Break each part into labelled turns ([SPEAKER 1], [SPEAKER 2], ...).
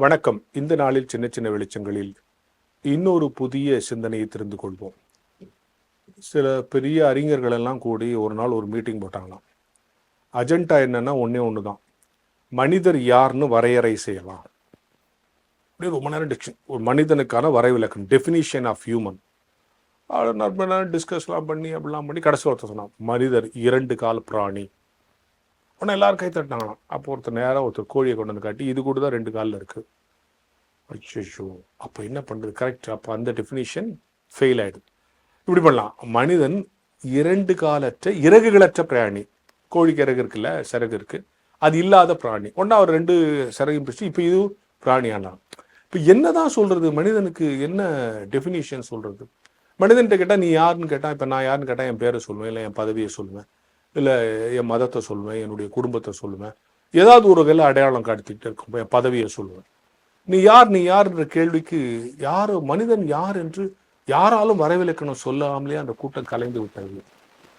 [SPEAKER 1] வணக்கம். இந்த நாளில் சின்ன சின்ன வெளிச்சங்களில் இன்னொரு புதிய சிந்தனையை தெரிந்து கொள்வோம். சில பெரிய அறிஞர்கள் எல்லாம் கூடி ஒரு நாள் ஒரு மீட்டிங் போட்டாங்களாம். அஜெண்டா என்னன்னா ஒன்றே ஒன்று தான் மனிதர் யார்னு வரையறை செய்யலாம். அப்படியே ரொம்ப நேரம் டிக்ஷன் ஒரு மனிதனுக்கான வரைவிலக்கணம். டெஃபினிஷன் ஆஃப் ஹியூமன் ரொம்ப நேரம் டிஸ்கஸ்லாம் பண்ணி அப்படிலாம் பண்ணி கடைசி ஒருத்தர் சொன்னான். மனிதர் இரண்டு கால் பிராணி. உடனே எல்லாரும் கை தட்டினாங்களாம். அப்போ ஒருத்தர் நேராக ஒருத்தர் கோழியை கொண்டு வந்து காட்டி இது கூட தான் ரெண்டு காலில் இருக்குது அச்சோ அப்போ என்ன பண்ணுறது கரெக்ட் அப்போ அந்த டெஃபினிஷன் ஃபெயில் ஆகிடுது இப்படி பண்ணலாம். மனிதன் இரண்டு காலற்ற இறகுகளற்ற பிராணி. கோழிக்கு இறகு இருக்குல்ல சிறகு இருக்குது அது இல்லாத பிராணி. ஒன்றா அவர் ரெண்டு சிறகையும் பிடிச்சி இப்போ இது பிராணியானான் இப்போ என்ன தான் சொல்கிறது மனிதனுக்கு என்ன டெஃபினிஷன் சொல்கிறது மனிதன்கிட்ட கேட்டால் நீ யாருன்னு கேட்டால் இப்போ நான் யாருன்னு கேட்டால் என் பேரை சொல்லுவேன் இல்லை என் பதவியை சொல்லுவேன். இல்லை என் மதத்தை சொல்லுவேன் என்னுடைய குடும்பத்தை சொல்லுவேன். ஏதாவது ஒரு வகையில் அடையாளம் காட்டிக்கிட்டு இருக்கும் என் பதவியை சொல்லுவேன். நீ யார் நீ யார்ன்ற கேள்விக்கு யார் மனிதன் யார் என்று யாராலும் வரைவிலக்கணம் சொல்லாமலே அந்த கூட்டம் கலைந்து விட்டது.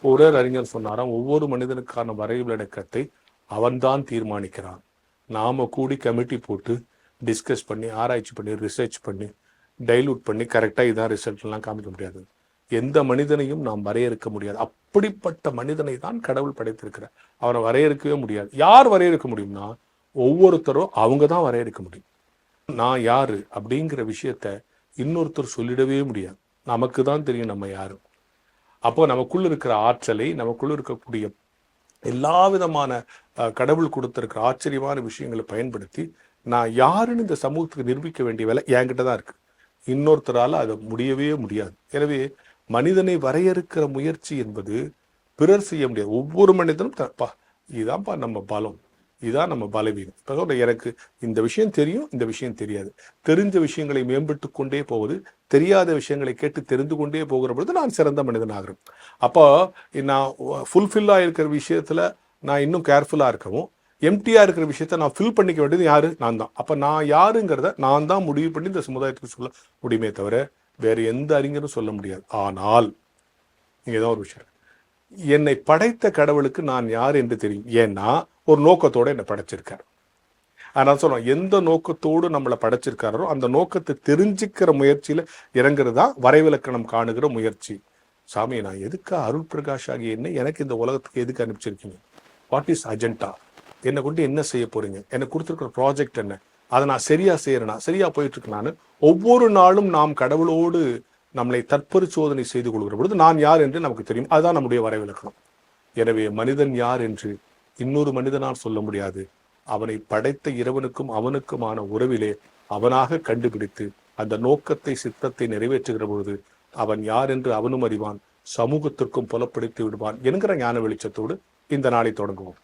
[SPEAKER 1] ஒரே அறிஞர் சொன்னாராம் ஒவ்வொரு மனிதனுக்கான வரைவிலக்கத்தை அவன்தான் தீர்மானிக்கிறான். நாம கூடி கமிட்டி போட்டு டிஸ்கஸ் பண்ணி ஆராய்ச்சி பண்ணி ரிசர்ச் பண்ணி டைல்யூட் பண்ணி கரெக்டாக இதான் ரிசல்ட்லாம் காமிக்க முடியாது. எந்த மனிதனையும் நாம் வரையறுக்க முடியாது. அப்படிப்பட்ட மனிதனை தான் கடவுள் படைத்திருக்கிறார். அவரை வரையறுக்கவே முடியாது. யார் வரையறுக்க முடியும்னா ஒவ்வொருத்தரும் அவங்க தான் வரையறுக்க முடியும். நான் யாரு அப்படிங்கிற விஷயத்த இன்னொருத்தர் சொல்லிடவே முடியாது. நமக்கு தான் தெரியும் நம்ம யாரு. அப்போ நமக்குள்ள இருக்கிற ஆற்றலை நமக்குள்ள இருக்கக்கூடிய எல்லா விதமான கடவுள் கொடுத்திருக்கிற ஆச்சரியமான விஷயங்களை பயன்படுத்தி நான் யாருன்னு இந்த சமூகத்துக்கு நிரூபிக்க வேண்டிய வேலை என்கிட்ட தான் இருக்கு. இன்னொருத்தரால அதை முடியவே முடியாது. எனவே மனிதனை வரையறுக்கிற முயற்சி என்பது பிறர் செய்ய முடியாது. ஒவ்வொரு மனிதனும் த- பா இதான்ப்பா நம்ம பலம். இதுதான் நம்ம பலவீனம். இப்ப எனக்கு இந்த விஷயம் தெரியும் இந்த விஷயம் தெரியாது. தெரிஞ்ச விஷயங்களை மேம்பட்டு கொண்டே போவது தெரியாத விஷயங்களை கேட்டு தெரிந்து கொண்டே போகிற பொழுது நான் சிறந்த மனிதன் ஆகிறேன் அப்போ நான் ஃபுல்ஃபில்லாக இருக்கிற விஷயத்தில் நான் இன்னும் கேர்ஃபுல்லாக இருக்கவும் எம்டியாக இருக்கிற விஷயத்த நான் ஃபில் பண்ணிக்க வேண்டியது யாரு? நான் தான் அப்போ நான் யாருங்கிறத நான் தான் முடிவு பண்ணி இந்த சமுதாயத்துக்கு சொல்ல முடியுமே தவிர வேறு எந்த அறிஞரும் சொல்ல முடியாது. ஆனால் இங்கே தான் ஒரு விஷயம். என்னை படைத்த கடவுளுக்கு நான் யார் என்று தெரியும். ஏன்னா ஒரு நோக்கத்தோடு என்னை படைச்சிருக்காரு. அதனால் சொல்றோம் எந்த நோக்கத்தோடு நம்மளை படைச்சிருக்காரோ அந்த நோக்கத்தை தெரிஞ்சுக்கிற முயற்சியில் இறங்குறது தான் வரைவிலக்கணம் காணுகிற முயற்சி. சாமி நான் எதுக்கு அருள் பிரகாஷ் ஆகிய என்ன எனக்கு இந்த உலகத்துக்கு எதுக்கு அனுப்பிச்சிருக்கீங்க? வாட் இஸ் அஜெண்டா என்னை கொண்டு என்ன செய்ய போறீங்க? எனக்கு கொடுத்துருக்குற ப்ராஜெக்ட் என்ன? அதை நான் சரியா செய்யறேனா சரியா போயிட்டு இருக்கேனான்னு ஒவ்வொரு நாளும் நாம் கடவுளோடு நம்மளை தற்பரிசோதனை செய்து கொள்கிற பொழுது நான் யார் என்று நமக்கு தெரியும். அதுதான் நம்முடைய வரைவிலக்கணம். எனவே மனிதன் யார் என்று இன்னொரு மனிதனால் சொல்ல முடியாது. அவனை படைத்த இறைவனுக்கும் அவனுக்குமான உறவிலே அவனாக கண்டுபிடித்து அந்த நோக்கத்தை சித்தத்தை நிறைவேற்றுகிற பொழுது அவன் யார் என்று அவனும் அறிவான் சமூகத்திற்கும் புலப்படுத்தி விடுவான் என்கிற ஞான வெளிச்சத்தோடு இந்த நாளை தொடங்குவோம்.